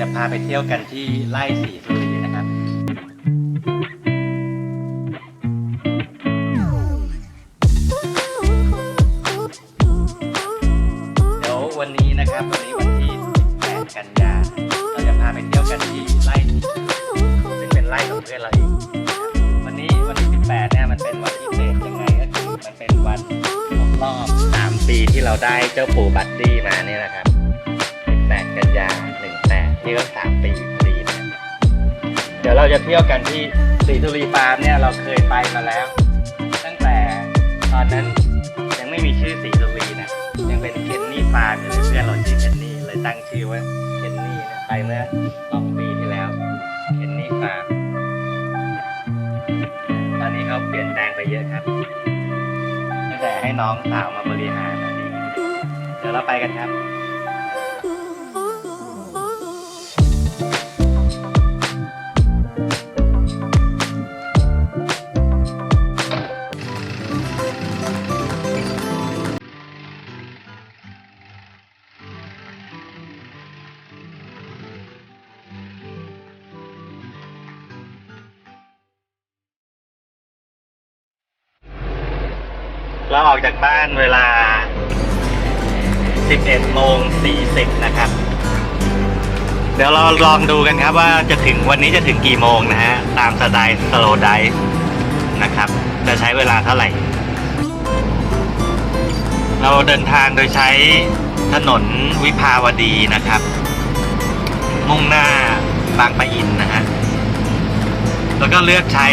จะพาไปเที่ยวกันที่ไร่สีสุรีนะครับ เดี๋ยววันนี้นะครับวันนี้วันที่18กันยาเราจะพาไปเที่ยวกันที่ไร่สีสุรีซึ่งเป็นไร่ของเพื่อนเราเองนะครับวันนี้วันที่18เนี่ยมันเป็นวันพิเศษยังไงก็คือมันเป็นวันครบรอบ3ปีที่เราได้เจ้าปู่บัดดี้มาเนี่ยนะ ดี๋ยวเราจะเที่ยวกันที่สีสุรีฟาร์มเนี่ยเราเคยไปมาแล้ว ตั้งแต่ตอนนั้นยังไม่มีชื่อสีสุรีนะยังเป็นเคนนี่ฟาร์มอยู่เลยเพื่อนเราชื่อเคนนี่เลยตั้งชื่อว่าเคนนี่นะไปเมื่อสองปีที่แล้วเคนนี่ฟาร์มตอนนี้เขาเปลี่ยนแปลงไปเยอะครับตั้งแต่ให้น้องสาวมาบริหารนะดีเดี๋ยวเราไปกันครับ ออกจากบ้านเวลา 11โมง40 นะครับ เดี๋ยวเราลองดูกันครับว่าจะถึงวันนี้จะถึงกี่โมงนะฮะ ตามสไตล์สโลไดนะครับ จะใช้เวลาเท่าไหร่ เราเดินทางโดยใช้ถนนวิภาวดีนะครับ มุ่งหน้าบางปะอินนะฮะแล้วก็เลือกใช้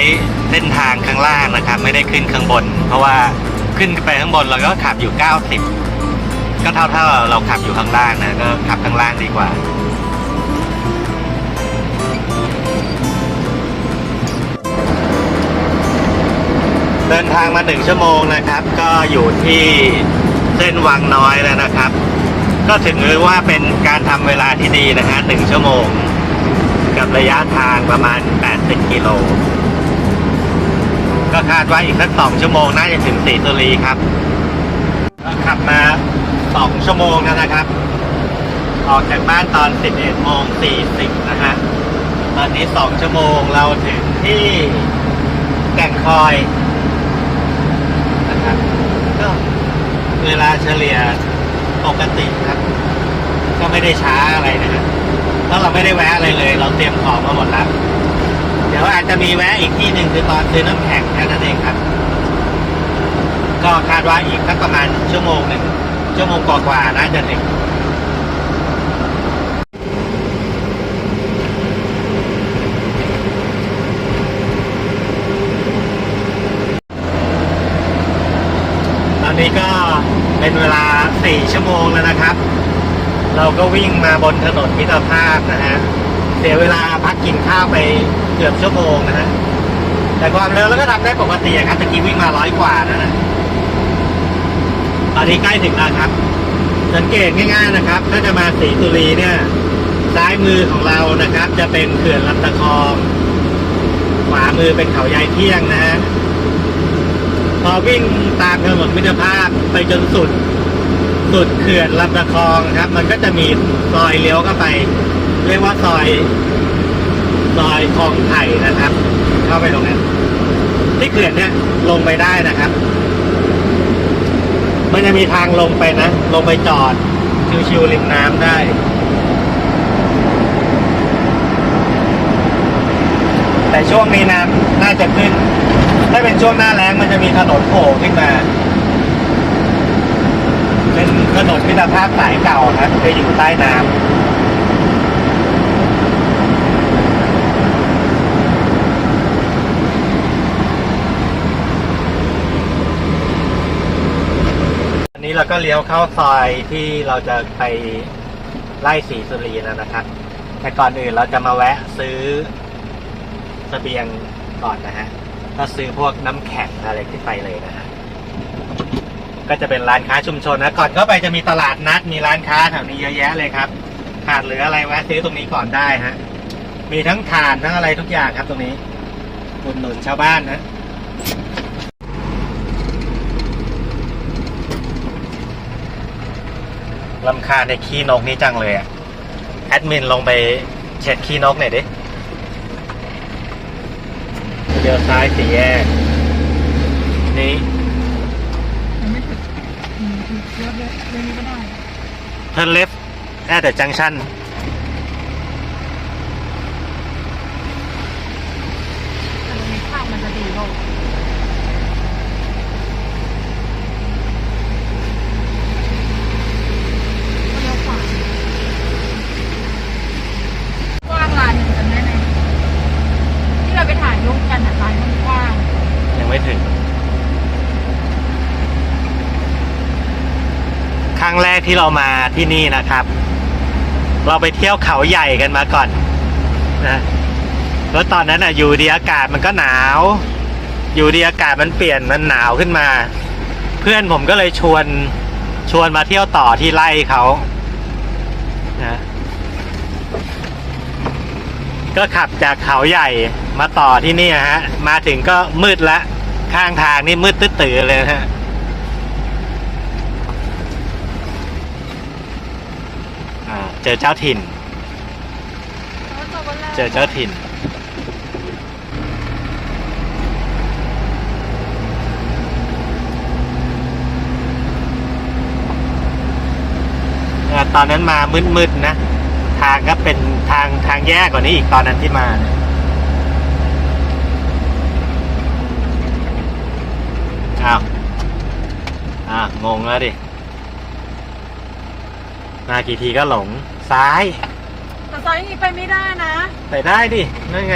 เส้นทางข้างล่างนะครับ ไม่ได้ขึ้นข้างบน เพราะว่า ขึ้นไปข้างบนเราก็ขับอยู่ 90 ก็เท่าเท่าๆเราขับอยู่ข้างล่างนะก็ขับข้างล่างดีกว่าเดินทางมาหนึ่งชั่วโมงนะครับ ก็อยู่ที่เส้นวังน้อยแล้วนะครับ ก็ถึงรือว่าเป็นการทำเวลาที่ดีนะฮะหนึ่งชั่วโมง กับระยะทางประมาณ 80 กิโล ก็คาดว่าอีกสักสองชั่วโมงน่าจะถึงสีสุรีครับขับมาสองชั่วโมงแล้วนะครับ ออกจากบ้านตอน11โมง40นะฮะตอนนี้สองชั่วโมงเราถึงที่แก่งคอยนะครับก็เวลาเฉลี่ยปกติครับ ก็ไม่ได้ช้าอะไรนะครับถ้าเราไม่ได้แวะอะไรเลย เราเตรียมของมาหมดแล้ว ดี๋ยวอาจจะมีแวะอีกที่หนึ่งคือตอนซื้อน้ำแข็งแค่นั้นเองครับ ก็คาดว่าอีกสักประมาณชั่วโมงหนึ่งชั่วโมงกว่าๆน่าจะถึงตอนนี้ก็เป็นเวลาสี่ชั่วโมงแล้วนะครับ เราก็วิ่งมาบนถนนมิตรภาพนะฮะเสียเวลาพักกินข้าวไป เกือบชั่วโมงนะฮะแต่ความเร็วแล้วก็ทำได้ปกติครับตะกี้วิ่งมาร้อยกว่านะนะตอนนี้ใกล้ถึงแล้วครับ สังเกตง่ายๆนะครับ ถ้าจะมาสีสุรีเนี่ยซ้ายมือของเรานะครับ จะเป็นเขื่อนลำตะคอง ขวามือเป็นเขายายเที่ยงนะฮะพอวิ่งตามถนนมิตรภาพไปจนสุด สุดเขื่อนลำตะคองครับ มันก็จะมีซอยเลี้ยวเข้าไป เรียกว่าซอย ซอยคลองไผ่นะครับ เข้าไปตรงนั้นที่เขื่อนเนี่ยลงไปได้นะครับ มันจะมีทางลงไปนะ ลงไปจอด ชิวๆริมน้ำได้แต่ช่วงนี้น้ำน่าจะขึ้น ถ้าเป็นช่วงหน้าแล้งมันจะมีถนนโผล่ขึ้นมา เป็นถนนมิตรภาพสายเก่าครับจะอยู่ใต้น้ำ นี้เราก็เลี้ยวเข้าซอยที่เราจะไปไล่สีสุรีแล้วนะครับ แต่ก่อนอื่นเราจะมาแวะซื้อเสบียงก่อนนะฮะก็ซื้อพวกน้ำแข็งอะไรที่ไปเลยนะฮะ ก็จะเป็นร้านค้าชุมชนนะ ก่อนเข้าไปจะมีตลาดนัด มีร้านค้าแถวนี้เยอะแยะเลยครับ ขาดเหลืออะไรแวะซื้อตรงนี้ก่อนได้ฮะ มีทั้งถ่านทั้งอะไรทุกอย่างครับตรงนี้อุดหนุนชาวบ้านนะ ลำคาญในขี้นกนี่จังเลยอะแอดมินลงไปเช็ดขี้นกหน่อยดิเลี้ยวซ้ายสี่แยก นี่ยังไม่ถึงอืมเยอะเยอะเรื่องนี้ก็ได้เพิ่นเลฟแอดแต่จังชัน แต่ตรงนี้ข้างมันจะดีโลกก็เลี้ยวขวากว้างลานหนึ่งจำได้ไหมที่เราไปถ่ายรูปกันอะลานมันกว้าง ยังไม่ถึง ค รั้งแรกที่เรามาที่นี่นะครับ เราไปเที่ยวเขาใหญ่กันมาก่อนนะแล้วตอนนั้นอะอยู่ดีอากาศมันก็หนาว อยู่ดีอากาศมันเปลี่ยนมันหนาวขึ้นมา เพื่อนผมก็เลยชวนชวนมาเที่ยวต่อที่ไร่เขานะก็ขับจากเขาใหญ่มาต่อที่นี่ฮะ มาถึงก็มืดละ ข้างทางนี่มืดตื้อเลยนะฮะ อ่าเจอเจ้าถิ่น เจอเจ้าถิ่นอ่าตอนนั้นมามืดๆนะ ทางก็เป็นทางทางแยกกว่านี้อีกตอนนั้นที่มาเนี่ยอ้าวอ่างงแล้วดิ มากี่ทีก็หลง ซ้าย แต่ซอยนี้ไปไม่ได้นะไปได้ดิ นั่นไง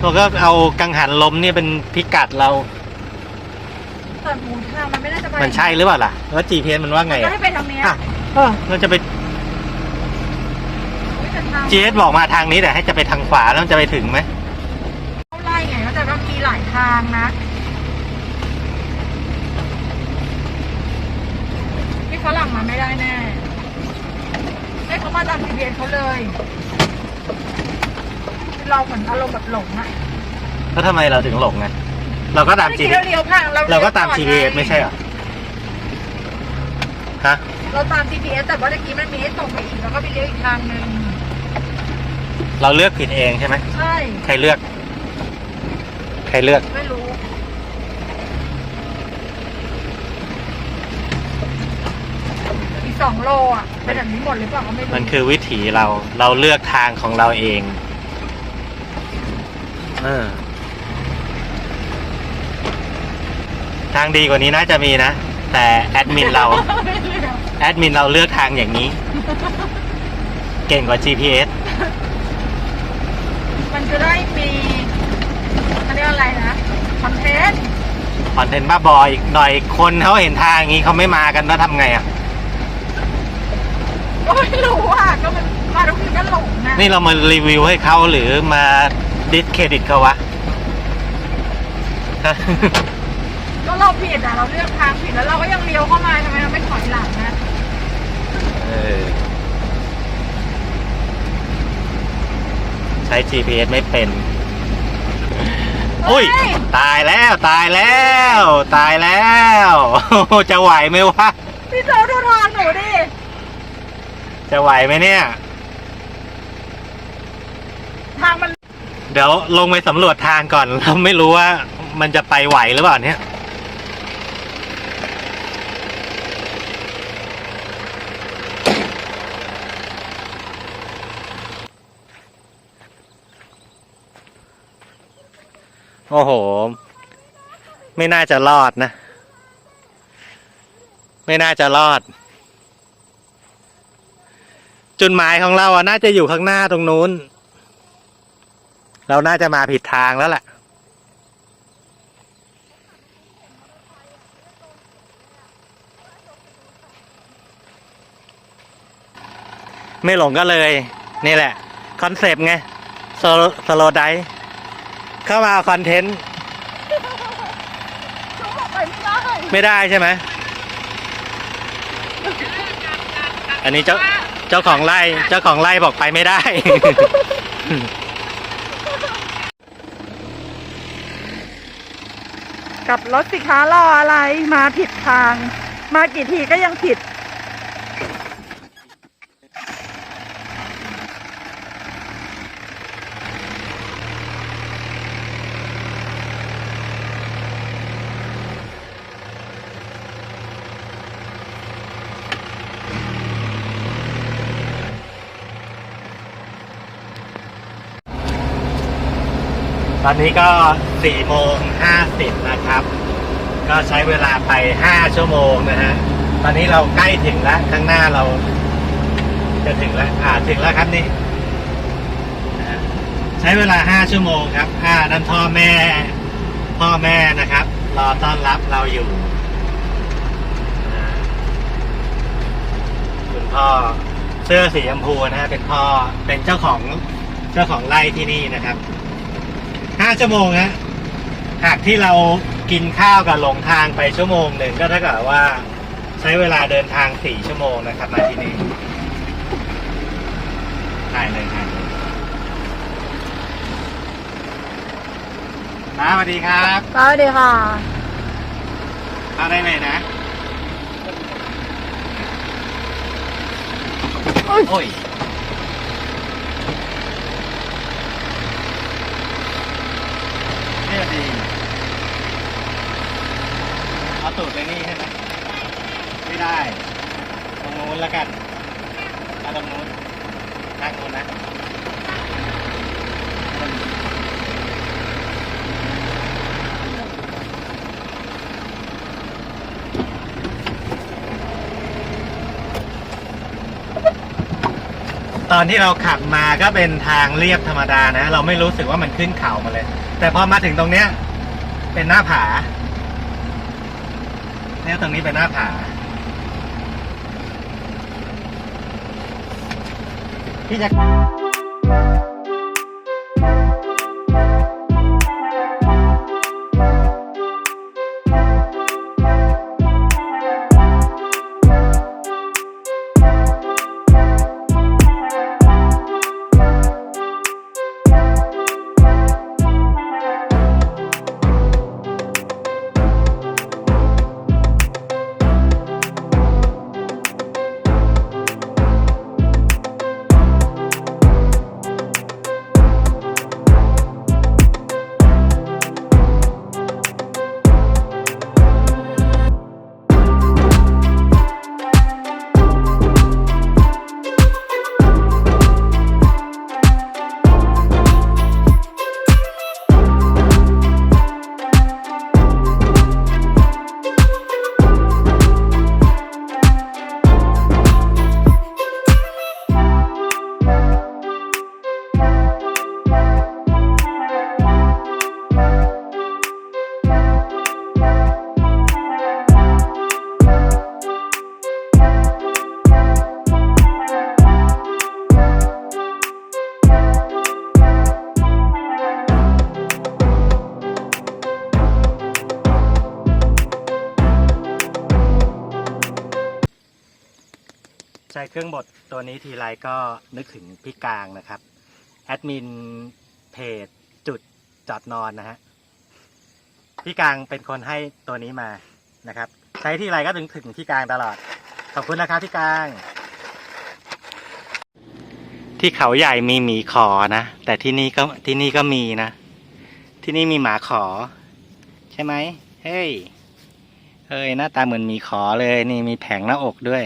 เราก็เอากังหันลมเนี่ยเป็นพิกัดเรา แต่หมูทางมันไม่น่าจะไปมันใช่หรือเปล่าล่ะ แล้ว GPS มันว่าไงก็อะให้ไปทางเนี้ยอะเออเราจะไปอุ๊ยแต่ทาง GPS บอกมาทางนี้แต่ให้จะไปทางขวาแล้วมันจะไปถึงไหม เขาไล่ไงก็แต่ว่ามีหลายทางนะนี่ฝรั่งมาไม่ได้แน่ ให้เขามาตาม GPS เขาเลยเราเหมือนอารมณ์แบบหลงอะแล้วทำไมเราถึงหลงไงเราก็ตามเมื่อกี้ GPS เราเลี้ยวผ่านเราเราก็ตามลี้ยวอน GPS งไม่ใช่เหรอฮะเราตาม GPS แต่ว่าเมื่อกี้มันมีให้ตรงไปอีกแล้วก็ไปเลี้ยวอีกทางหนึ่งเราเลือกผิดเองใช่ไหมใช่ ใครเลือก ใครเลือก ไม่รู้ สองโลอะเป็นแบบนี้หมดหรือเปล่าก็ไม่รู้มันคือวิถีเราเราเลือกทางของเราเองเออทางดีกว่านี้น่าจะมีนะ แต่แอดมินเราแอดมินเราเลือกทางอย่างนี้ เก่งกว่า GPS มันจะได้มีเขาเรียกอะไรนะคอนเทนต์คอนเทนต์บ้าบออีกหน่อยคนเขาเห็นทางอย่างนี้เขาไม่มากันแล้วทำไงอะ ก็ไม่รู้อะก็มันมาทุกทีก็หลงนะนี่เรามารีวิวให้เขาหรือมาดิสเครดิตเขาวะฮะ ก็เราผิดอะเราเลือกทางผิดแล้วเราก็ยังเลี้ยวเข้ามาทำไมเราไม่ถอยหลังนะเออ ใช้ GPS ไม่เป็น อุ้ย เฮ้ยตายแล้วตายแล้ว ตายแล้ว จะไหวไหมวะพี่เจ้าดูทางหนูดิ จะไหวไหมเนี่ย ทางมันเดี๋ยวลงไปสำรวจทางก่อนเราไม่รู้ว่ามันจะไปไหวหรือเปล่าเนี่ย โอ้โห ไม่น่าจะรอดนะ ไม่น่าจะรอด จุดหมายของเราอะน่าจะอยู่ข้างหน้าตรงนู้น เราน่าจะมาผิดทางแล้วแหละไม่หลงก็เลย นี่แหละ คอนเซปต์ไงโสโลไดเข้ามาคอนเทนต์ไม่ได้ใช่ไหมอันนี้เจ้า จ้าของไร่เจ้าของไร่บอกไปไม่ได้ กลับรถสิคะรออะไรมาผิดทาง มากี่ทีก็ยังผิด ตอนนี้ก็สี่โมงห้าสิบนะครับ ก็ใช้เวลาไปห้าชั่วโมงนะฮะ ตอนนี้เราใกล้ถึงแล้ว ข้างหน้าเรา จะถึงแล้ว อ่า ถึงแล้วครับนี่ใช้เวลาห้าชั่วโมงครับ อ่า นั่นพ่อแม่ พ่อแม่นะครับ รอต้อนรับเราอยู่ คุณพ่อเสื้อสีชมพูนะฮะ เป็นพ่อ เป็นเจ้าของ เจ้าของไร่ที่นี่นะครับ ห้าชั่วโมงฮะหากที่เรากินข้าวกับหลงทางไปชั่วโมงหนึ่งก็เท่ากับว่าใช้เวลาเดินทางสี่ชั่วโมงนะครับมาที่นี่ถ่ายเลยถ่ายเลยนะสวัสดีครับสวัสดีค่ะเข้าได้เลยนะ โอ๊ยี่ยดี เอาตูดไปนี่ใช่ไหมไม่ได้ ตรงนู้นแล้วกันเอาตรงนู้นทางนู้นนะตอนที่เราขับมาก็เป็นทางเรียบธรรมดานะ เราไม่รู้สึกว่ามันขึ้นเขามาเลย แต่พอมาถึงตรงเนี้ย เป็นหน้าผา เนี่ยตรงนี้เป็นหน้าผา พี่จะ ใช้เครื่องบดตัวนี้ทีไรก็นึกถึงพี่กลางนะครับ แอดมินเพจจุดจอดนอนนะฮะ พี่กลางเป็นคนให้ตัวนี้มานะครับ ใช้ที่ไรก็ถึงถึงพี่กลางตลอด ขอบคุณนะครับพี่กลาง ที่เขาใหญ่มีหมีขอนะ แต่ที่นี่ก็ที่นี่ก็มีนะ ที่นี่มีหมาขอ ใช่ไหมเฮ้ยเฮ้ยหน้าตาเหมือนหมีขอเลย นี่มีแผงหน้าอกด้วย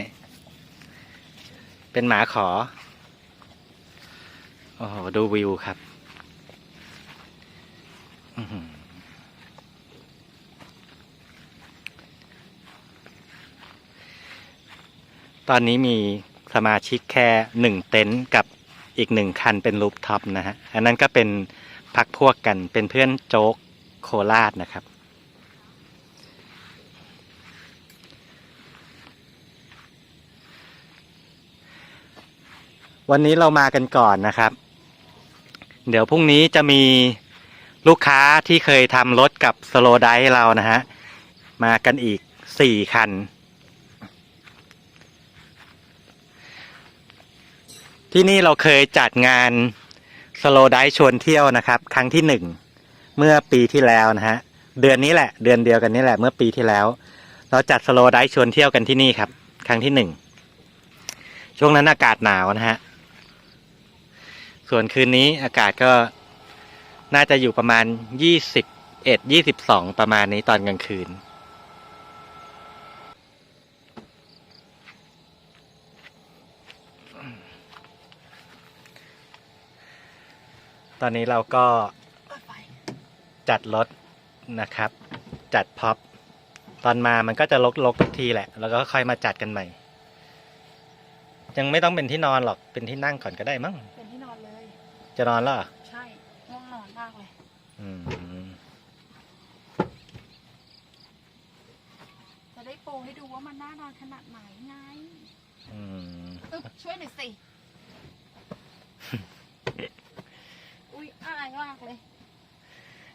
เป็นหมาขอ โอ้โห ดูวิวครับอตอนนี้มีสมาชิกแค่หนึ่งเต็นท์กับอีกหนึ่งคันเป็นรูปท็อปนะฮะ อันนั้นก็เป็นพักพวกกันเป็นเพื่อนโจ๊กโคราชนะครับ วันนี้เรามากันก่อนนะครับ เดี๋ยวพรุ่งนี้จะมีลูกค้าที่เคยทำรถกับสโลไดเรานะฮะ มากันอีกสี่คัน ที่นี่เราเคยจัดงานสโลไดชวนเที่ยวนะครับ ครั้งที่หนึ่งเมื่อปีที่แล้วนะฮะ เดือนนี้แหละเดือนเดียวกันนี่แหละเมื่อปีที่แล้ว เราจัดสโลไดชวนเที่ยวกันที่นี่ครับ ครั้งที่หนึ่งช่วงนั้นอากาศหนาวนะฮะ ส่วนคืนนี้อากาศก็น่าจะอยู่ประมาณยี่สิบเอ็ดยี่สิบสองประมาณนี้ตอนกลางคืน ตอนนี้เราก็จัดรถนะครับ จัดพ็อปตอนมามันก็จะลกๆทุกทีแหละ แล้วก็ค่อยมาจัดกันใหม่ ยังไม่ต้องเป็นที่นอนหรอกเป็นที่นั่งก่อนก็ได้มั้ง จะนอนแล้วเหรอใช่ง่วงนอนมากเลย อืมจะได้โปรให้ดูว่ามันน่านอนขนาดไหนไงอืมอึ๊บช่วยหน่อยสิ อุ้ยอายมากเลย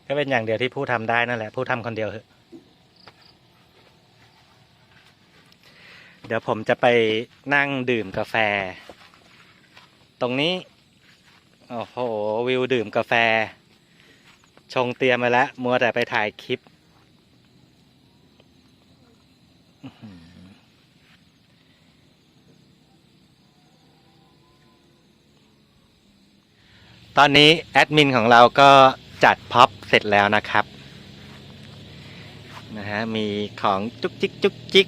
ก็เป็นอย่างเดียวที่ผู้ทำได้นั่นแหละ ผู้ทำคนเดียวเถอะเดี๋ยวผมจะไปนั่งดื่มกาแฟ ตรงนี้ โอ้โห วิวดื่มกาแฟ ชงเตรียมไปแล้ว มัวแต่ไปถ่ายคลิป ตอนนี้แอดมินของเราก็จัดพ็อปเสร็จแล้วนะครับนะฮะมีของจุกจิกจุกจิก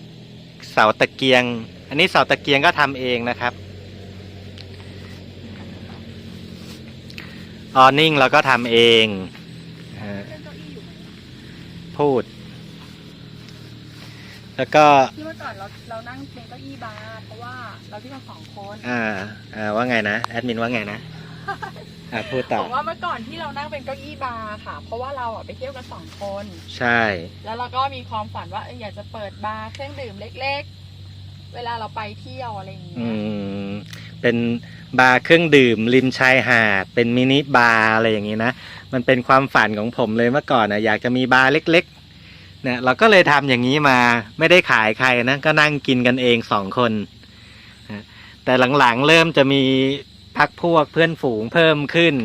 เสาตะเกียง อันนี้เสาตะเกียงก็ทำเองนะครับ ออนิ่งเราก็ทำเองนะฮะเล่นเก้าอี้อยู่ไหมพูด แล้วก็ที่เมื่อก่อนเราเรานั่งเป็นเก้าอี้บาร์เพราะว่าเราที่กันสองคนอ่าอ่าว่าไงนะแอดมินว่าไงนะอ่าพูดต่อบอกว่าเมื่อก่อนที่เรานั่งเป็นเก้าอี้บาร์ค่ะ เพราะว่าเราอะไปเที่ยวกันสองคน ใช่ แล้วเราก็มีความฝันว่าเอออยากจะเปิดบาร์เครื่องดื่มเล็ก ๆ เวลาเราไปเที่ยวอะไรอย่างเงี้อืยมเป็น บาร์เครื่องดื่ม ริมชายหาด เป็นมินิบาร์อะไรอย่างนี้นะ มันเป็นความฝันของผมเลยเมื่อก่อนนะอยากจะมีบาร์เล็กๆเนี่ยเราก็เลยทำอย่างนี้มาไม่ได้ขายใครนะก็นั่งกินกันเองสองคนแต่หลังๆเริ่มจะมีพักพวกเพื่อนฝูงเพิ่มขึ้น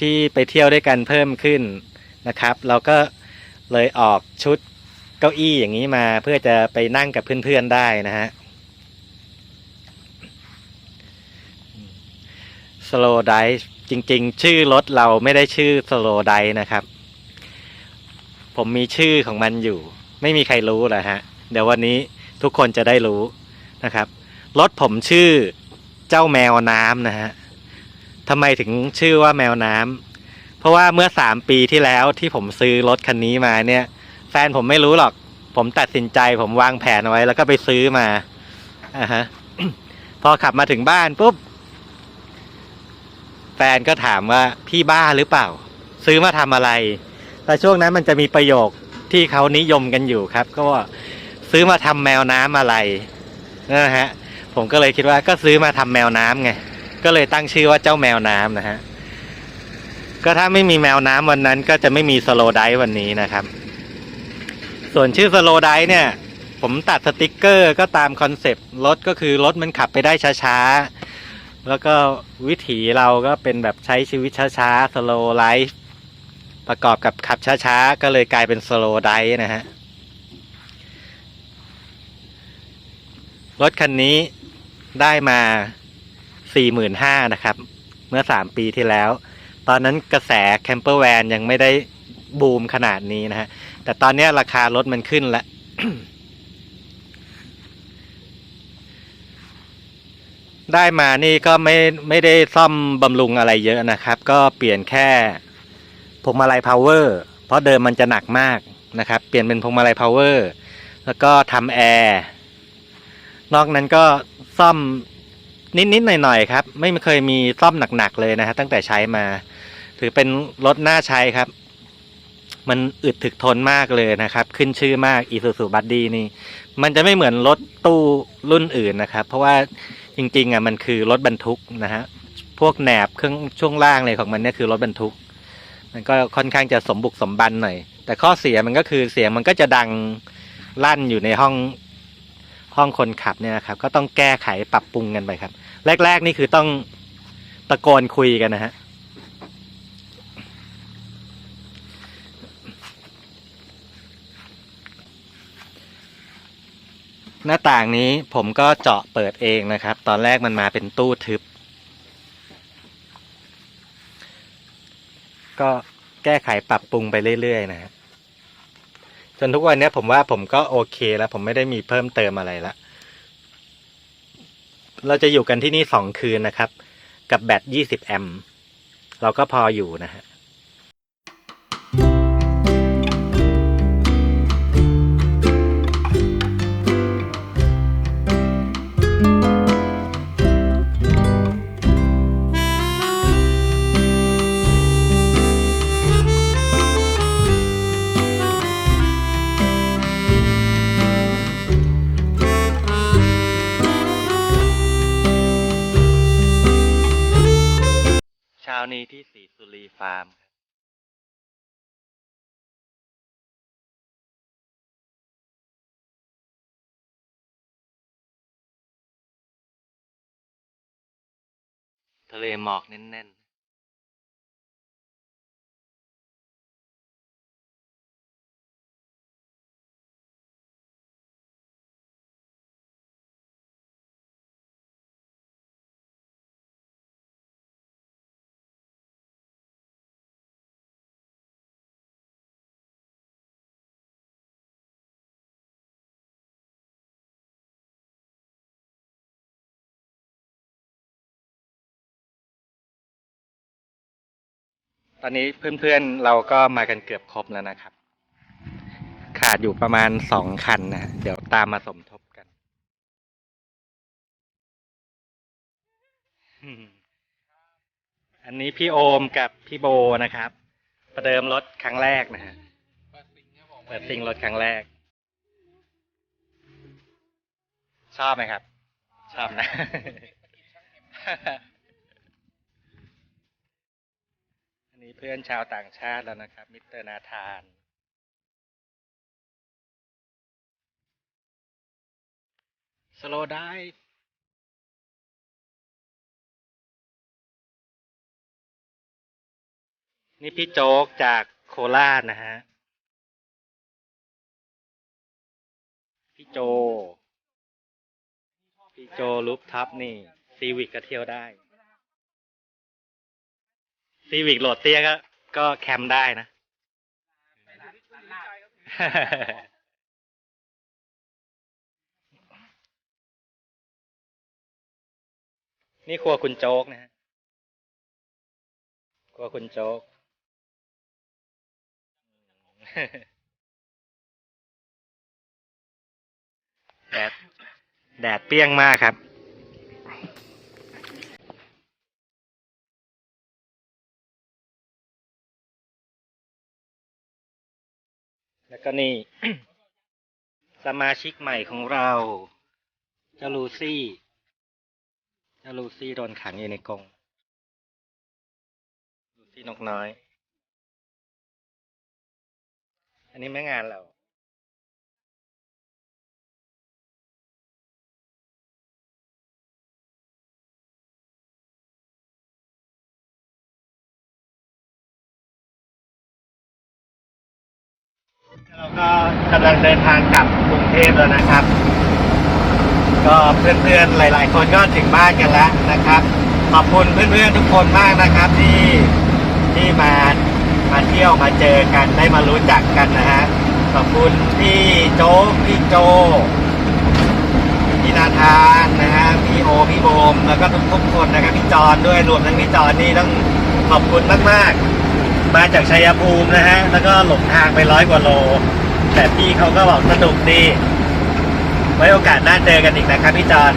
ที่ไปเที่ยวด้วยกันเพิ่มขึ้นนะครับ เราก็เลยออกชุดเก้าอี้อย่างนี้มาเพื่อจะไปนั่งกับเพื่อนๆได้นะฮะ slow dive จริง ๆ ชื่อรถเราไม่ได้ชื่อ slow dive นะครับ ผมมีชื่อของมันอยู่ ไม่มีใครรู้แหละฮะ เดี๋ยววันนี้ทุกคนจะได้รู้นะครับ รถผมชื่อเจ้าแมวน้ำนะฮะทำไมถึงชื่อว่าแมวน้ำเพราะว่าเมื่อสามปีที่แล้วที่ผมซื้อรถคันนี้มาเนี่ย แฟนผมไม่รู้หรอก ผมตัดสินใจผมวางแผนไว้ แล้วก็ไปซื้อมาอ่าฮะพอขับมาถึงบ้านปุ๊บ แฟนก็ถามว่าพี่บ้าหรือเปล่า ซื้อมาทำอะไร แต่ช่วงนั้นมันจะมีประโยคที่เขานิยมกันอยู่ครับ ก็ว่าซื้อมาทำแมวน้ำอะไรนะฮะผมก็เลยคิดว่าก็ซื้อมาทำแมวน้ำไงก็เลยตั้งชื่อว่าเจ้าแมวน้ำนะฮะก็ถ้าไม่มีแมวน้ำวันนั้นก็จะไม่มีสโลไดวันนี้นะครับ ส่วนชื่อสโลไดเนี่ย ผมตัดสติกเกอร์ก็ตามคอนเซปต์รถก็คือรถมันขับไปได้ช้าๆ แล้วก็วิถีเราก็เป็นแบบใช้ชีวิตช้าๆ slow life ประกอบกับขับช้าๆ ก็เลยกลายเป็น slow dive นะฮะ รถคันนี้ได้มาสี่หมื่นะครับ เมื่อสามปีที่แล้ว ตอนนั้นกระแสแคมเปอร์แวนยังไม่ได้บูมขนาดนี้นะฮะ แต่ตอนนี้ราคารถมันขึ้นแล้ว ได้มานี่ก็ไม่ไม่ได้ซ่อมบำรุงอะไรเยอะนะครับ ก็เปลี่ยนแค่พวงมาลัยพาวเวอร์เพราะเดิมมันจะหนักมากนะครับ เปลี่ยนเป็นพวงมาลัยพาวเวอร์แล้วก็ทำแอร์นอกนั้นก็ซ่อมนิดๆหน่อยๆครับ ไม่เคยมีซ่อมหนักๆเลยนะฮะตั้งแต่ใช้มา ถือเป็นรถน่าใช้ครับ มันอึดถึกทนมากเลยนะครับ ขึ้นชื่อมาก Isuzu Buddy นี่ มันจะไม่เหมือนรถตู้รุ่นอื่นนะครับ เพราะว่า จริงๆอะมันคือรถบรรทุกนะฮะพวกแหนบเครื่องช่วงล่างเลยของมันเนี่ยคือรถบรรทุก มันก็ค่อนข้างจะสมบุกสมบันหน่อย แต่ข้อเสียมันก็คือเสียงมันก็จะดังลั่นอยู่ในห้องห้องคนขับเนี่ยนะครับ ก็ต้องแก้ไขปรับปรุงกันไปครับ แรก ๆ นี่คือต้องตะโกนคุยกันนะฮะ หน้าต่างนี้ผมก็เจาะเปิดเองนะครับ ตอนแรกมันมาเป็นตู้ทึบ ก็แก้ไขปรับปรุงไปเรื่อยๆนะฮะจนทุกวันนี้ผมว่าผมก็โอเคแล้ว ผมไม่ได้มีเพิ่มเติมอะไรละเราจะอยู่กันที่นี่สองคืนนะครับ กับแบตยี่สิบแอมป์เราก็พออยู่นะฮะ ทะเลหมอกแน่น ตอนนี้เพื่อนๆเราก็มากันเกือบครบแล้วนะครับ ขาดอยู่ประมาณสองคันนะเดี๋ยวตามมาสมทบกัน อันนี้พี่โอมกับพี่โบนะครับ ประเดิมรถครั้งแรกนะฮะเปิดซิงรถครั้งแรก ชอบไหมครับ ชอบนะ อั นนี้เพื่อนชาวต่างชาติแล้วนะครับ มิสเตอร์นาธานสโลได้นี่พี่โจ๊กจากโคราชนะฮะ พี่โจ พี่โจลุปท็อปนี่ซีวิกก็เที่ยวได้ ซีวิกโหลดเตี้ยก็ก็แคมได้นะ นี่ครัวคุณโจ๊กนะฮะครัวคุณโจ๊ก แดด แดดเปรี้ยงมากครับ ก็นี่ สมาชิกใหม่ของเราเจ้าลูซี่เจ้าลูซี่โดนขังอยู่ในกรงลูซี่นกน้อย อันนี้แม่งานเรา เราก็กำลังเดินทางกลับกรุงเทพแล้วนะครับ ก็เพื่อนๆหลาย ๆ คนก็ถึงบ้านกันแล้วนะครับ ขอบคุณเพื่อนๆทุกคนมากนะครับที่ที่มามาเที่ยวมาเจอกันได้มารู้จักกันนะฮะขอบคุณพี่โจ๊กพี่โจพี่นาธานนะฮะพี่โอพี่โบมแล้วก็ทุกๆคนนะครับพี่จอนด้วยรวมทั้งพี่จอนนี่ต้องขอบคุณมากๆ มาจากชัยภูมินะฮะ แล้วก็หลงทางไปร้อยกว่าโล แต่พี่เขาก็บอกสนุกดี ไว้โอกาสหน้าเจอกันอีกนะครับพี่จอน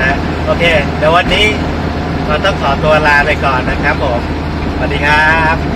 นะ โอเค เดี๋ยววันนี้เราต้องขอตัวลาไปก่อนนะครับผม สวัสดีครับ